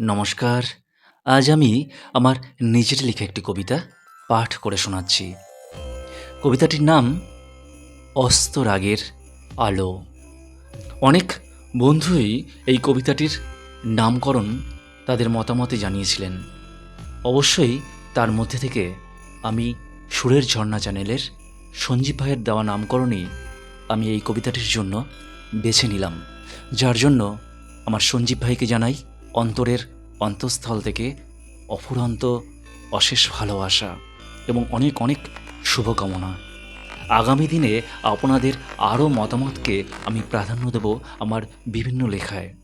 নমস্কার। আজ আমি আমার নিজের লেখা একটি কবিতা পাঠ করে শোনাচ্ছি। কবিতাটির নাম অস্তরাগের আলো। অনেক বন্ধুই এই কবিতাটির নামকরণ তাদের মতামতে জানিয়েছিলেন। অবশ্যই তার মধ্যে থেকে আমি সুরের ঝর্ণা চ্যানেলের সঞ্জীব ভাইয়ের দেওয়া নামকরণই আমি এই কবিতাটির জন্য বেছে নিলাম। যার জন্য আমার সঞ্জীব ভাইকে জানাই অন্তরের অন্তঃস্থল থেকে অফুরন্ত অশেষ ভালোবাসা এবং অনেক অনেক শুভকামনা। আগামী দিনে আপনাদের আরও মতামতকে আমি প্রাধান্য দেব আমার বিভিন্ন লেখায়।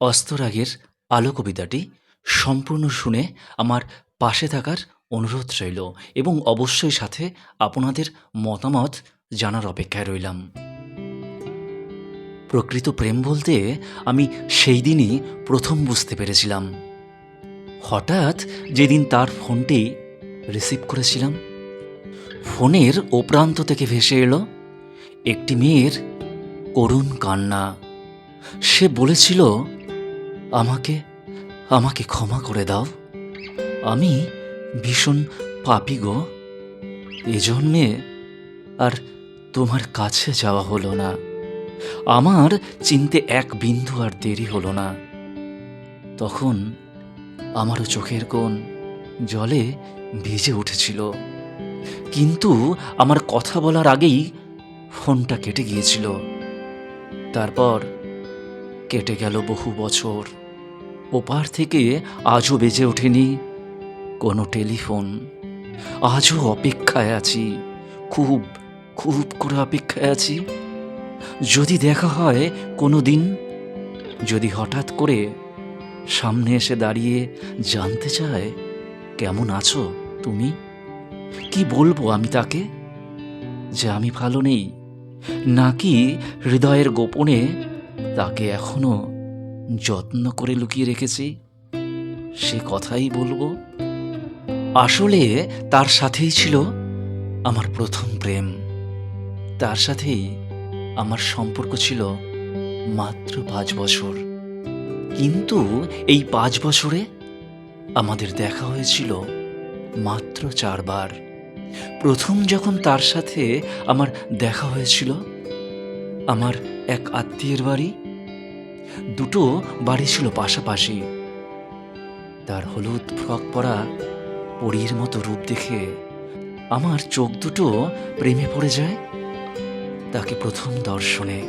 অস্তরাগের আলো কবিতাটি সম্পূর্ণ শুনে আমার পাশে থাকার অনুরোধ রইল এবং অবশ্যই সাথে আপনাদের মতামত জানার অপেক্ষায় রইলাম। প্রকৃত প্রেম বলতে আমি সেই দিনই প্রথম বুঝতে পেরেছিলাম। হঠাৎ যেদিন তার ফোনটি রিসিভ করেছিলাম, ফোনের ও প্রান্ত থেকে ভেসে এলো একটি মেয়ের করুণ কান্না। সে বলেছিল, আমাকে আমাকে ক্ষমা করে দাও। আমি ভীষণ পাপি গো। এ জন্মে আর তোমার কাছে যাওয়া হলো না। আমার চিনতে এক বিন্দু আর দেরি হলো না। তখন আমারও চোখের কোণ জলে ভিজে উঠেছিল। কিন্তু আমার কথা বলার আগেই ফোনটা কেটে গিয়েছিল। তারপর কেটে গেল বহু বছর। ওপার থেকে আজও বেজে ওঠেনি কোনো টেলিফোন। আজও অপেক্ষায় আছি, খুব খুব করে অপেক্ষায় আছি। যদি দেখা হয় কোনো দিন, যদি হঠাৎ করে সামনে এসে দাঁড়িয়ে জানতে চায়, কেমন আছো তুমি? কি বলব আমি তাকে? যে আমি ভালো নেই, নাকি হৃদয়ের গোপনে তাকে এখনও যত্ন করে লুকিয়ে রেখেছি? সে কথাই বলব। আসলে তার সাথেই ছিল আমার প্রথম প্রেম। তার সাথেই আমার সম্পর্ক ছিল মাত্র পাঁচ বছর। কিন্তু এই পাঁচ বছরে আমাদের দেখা হয়েছিল মাত্র চারবার। প্রথম যখন তার সাথে আমার দেখা হয়েছিল, আমার এক আত্মীয়ের বাড়ি, দুটো বাড়ি ছিল পাশাপাশি। তার হলুদ ফ্রক পরা পরীর মতো রূপ দেখে আমার চোখ দুটো প্রেমে পড়ে যায়। তাকে প্রথম দর্শনে।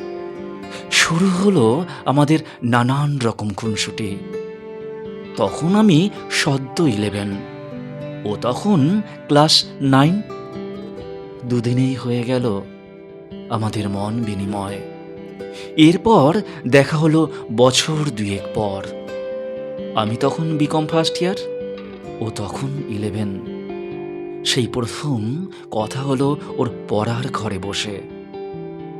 শুরু হলো আমাদের নানান রকম খুনসুটি। তখন আমি সদ্য ইলেভেন ও তখন ক্লাস নাইন। দুদিনেই হয়ে গেল আমাদের মন বিনিময়। এরপর দেখা হলো বছর দুয়েক পর। আমি তখন বিকম ফার্স্ট ইয়ার ও তখন ইলেভেন সেই প্রথম কথা হলো ওর পড়ার ঘরে বসে।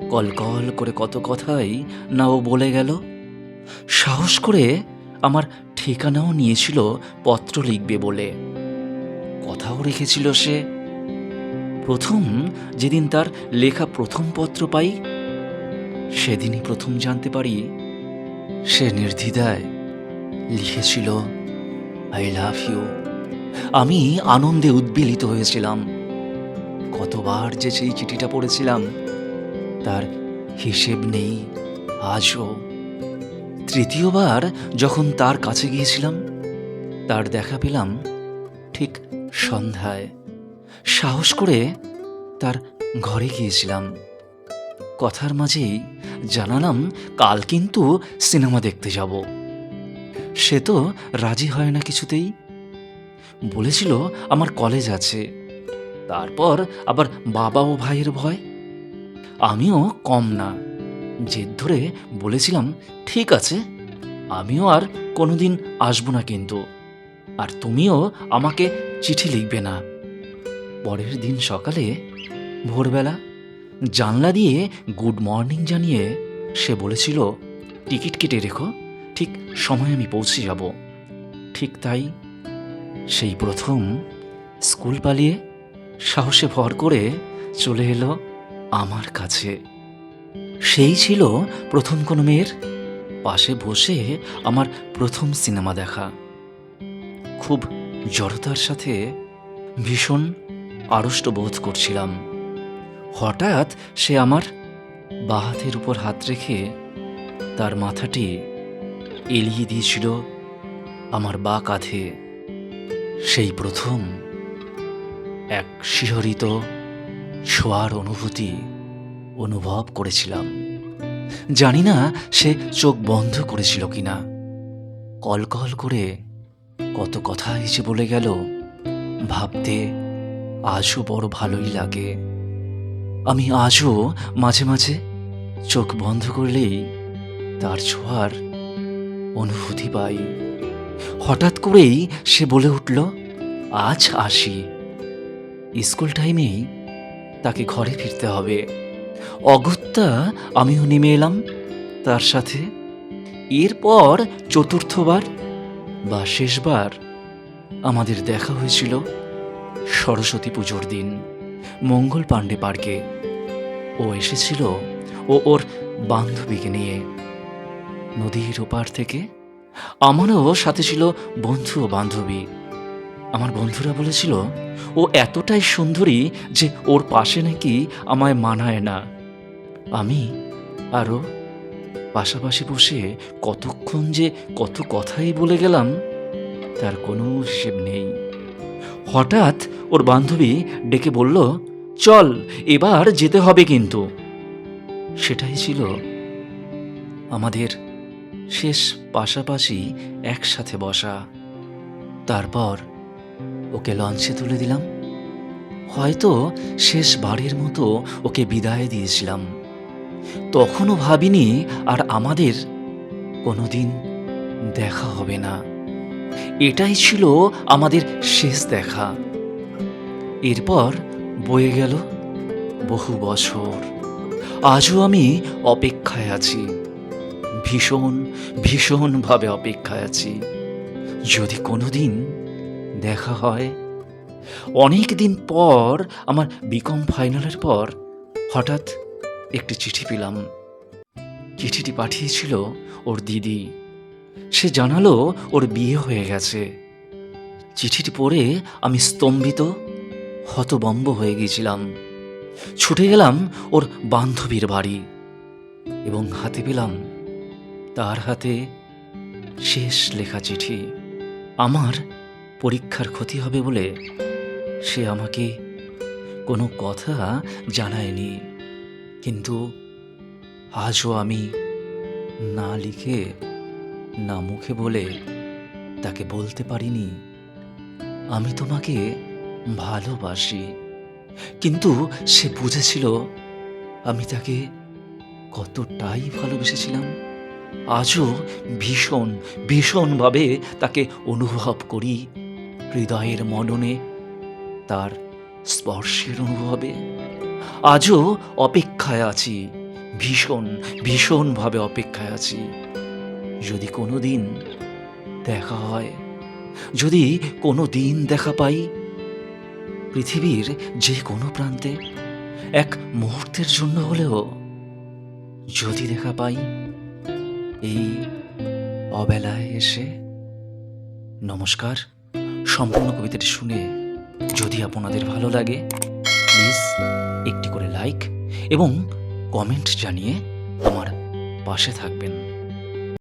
কল কল করে কত কথাই না ও বলে গেল। সাহস করে আমার ঠিকানাও নিয়েছিল পত্র লিখবে বলে। কথাও রেখেছিল সে। প্রথম যেদিন তার লেখা প্রথম পত্র পাই, সেদিনই প্রথম জানতে পারি সে নির্দ্বিধায় লিখেছিল আই লাভ ইউ আমি আনন্দে উদ্বেলিত হয়েছিলাম। কতবার যে সেই চিঠিটা পড়েছিলাম তার হিসেব নেই আজও। তৃতীয়বার যখন তার কাছে গিয়েছিলাম, তার দেখা পেলাম ঠিক সন্ধ্যায়। সাহস করে তার ঘরে গিয়েছিলাম। কথার মাঝেই জানালাম, কাল কিন্তু সিনেমা দেখতে যাব। সে তো রাজি হয় না কিছুতেই। বলেছিল আমার কলেজ আছে। তারপর আবার বাবা ও ভাইয়ের ভয়। আমিও কম না। জেদ ধরে বলেছিলাম, ঠিক আছে, আমিও আর কোনোদিন আসব না কিন্তু। আর তুমিও আমাকে চিঠি লিখবে না। পরের দিন সকালে ভোরবেলা জানলা দিয়ে গুড মর্নিং জানিয়ে সে বলেছিল, টিকিট কেটে রেখো, ঠিক সময় আমি পৌঁছে যাব। ঠিক তাই সেই প্রথম স্কুল পালিয়ে সাহসে ভর করে চলে এলো আমার কাছে। সেই ছিল প্রথম কোনো মেয়ের। পাশে বসে আমার প্রথম সিনেমা দেখা। খুব জড়তার সাথে ভীষণ আড়ষ্ট বোধ করছিলাম। হঠাৎ সে আমার বা হাতের উপর হাত রেখে তার মাথাটি এলিয়ে দিয়েছিল আমার বা কাঁধে। সেই প্রথম এক শিহরিত ছোঁয়ার অনুভূতি অনুভব করেছিলাম। জানি না সে চোখ বন্ধ করেছিল কিনা। কলকল করে কত কথা এসে বলে গেল, ভাবতে আজও বড় ভালোই লাগে। আমি আজও মাঝে মাঝে চোখ বন্ধ করলেই তার ছোঁয়ার অনুভূতি পাই। হঠাৎ করেই সে বলে উঠল, আজ আসি। স্কুল টাইমেই তাকে ঘরে ফিরতে হবে। অগত্যা আমিও নেমে এলাম। তার সাথে এরপর চতুর্থবার বা শেষবার আমাদের দেখা হয়েছিল সরস্বতী পুজোর দিন, মঙ্গল পাণ্ডে পার্কে। ও এসেছিল ও ওর বান্ধবীকে নিয়ে। নদীর ওপার থেকে আমারও সাথে ছিল বন্ধু ও বান্ধবী। আমার বন্ধুরা বলেছিল, ও এতটাই সুন্দরী যে ওর পাশে নাকি আমায় মানায় না। আমি আরও পাশাপাশি বসে কতক্ষণ যে কত কথাই বলে গেলাম, তার কোনো হিসেব নেই। হঠাৎ ওর বান্ধবী ডেকে বলল, চল, এবার যেতে হবে কিন্তু। সেটাই ছিল আমাদের শেষ পাশাপাশি একসাথে বসা। তারপর ওকে লঞ্চে তুলে দিলাম। হয়তো শেষ বারের মতো ওকে বিদায় দিয়েছিলাম। তখনও ভাবিনি আর আমাদের কোনোদিন দেখা হবে না। এটাই ছিল আমাদের শেষ দেখা। এরপর বয়ে গেল বহু বছর। আজও আমি অপেক্ষায় আছি। ভীষণ, ভীষণভাবে অপেক্ষায় আছি। যদি কোনোদিন দেখা হয়। অনেক দিন পর, আমার বিকম ফাইনালের পর, হঠাৎ একটি চিঠি পেলাম। চিঠিটি পাঠিয়েছিল ওর দিদি। সে জানালো ওর বিয়ে হয়ে গেছে। চিঠিটি পড়ে আমি স্তম্ভিত, হতবম্ব হয়ে গেছিলাম। ছুটে গেলাম ওর বান্ধবীর বাড়ি এবং হাতে পেলাম তার হাতে শেষ লেখা চিঠি। আমার পরীক্ষার ক্ষতি হবে বলে সে আমাকে কোনো কথা জানায়নি। কিন্তু আজও আমি না লিখে, না মুখে বলে তাকে বলতে পারিনি। আমি তোমাকে ভালোবাসি। কিন্তু সে বুঝেছিল আমি তাকে কতটাই ভালোবেসেছিলাম। আজও ভীষণ, ভীষণভাবে তাকে অনুভব করি। হৃদয়ের মননে তার স্পর্শের অনুভবে। আজও অপেক্ষায় আছি, ভীষণ, ভীষণভাবে অপেক্ষায় আছি। যদি কোনো দিন দেখা হয়, যদি কোনো দিন দেখা পাই, পৃথিবীর যে কোনো প্রান্তে এক মুহূর্তের জন্য হলেও যদি দেখা পাই, এই অবেলায় এসে নমস্কার। সম্পূর্ণ কবিতাটি শুনে যদি আপনাদের ভালো লাগে, প্লিজ একটি করে লাইক এবং কমেন্ট জানিয়ে আমার পাশে থাকবেন।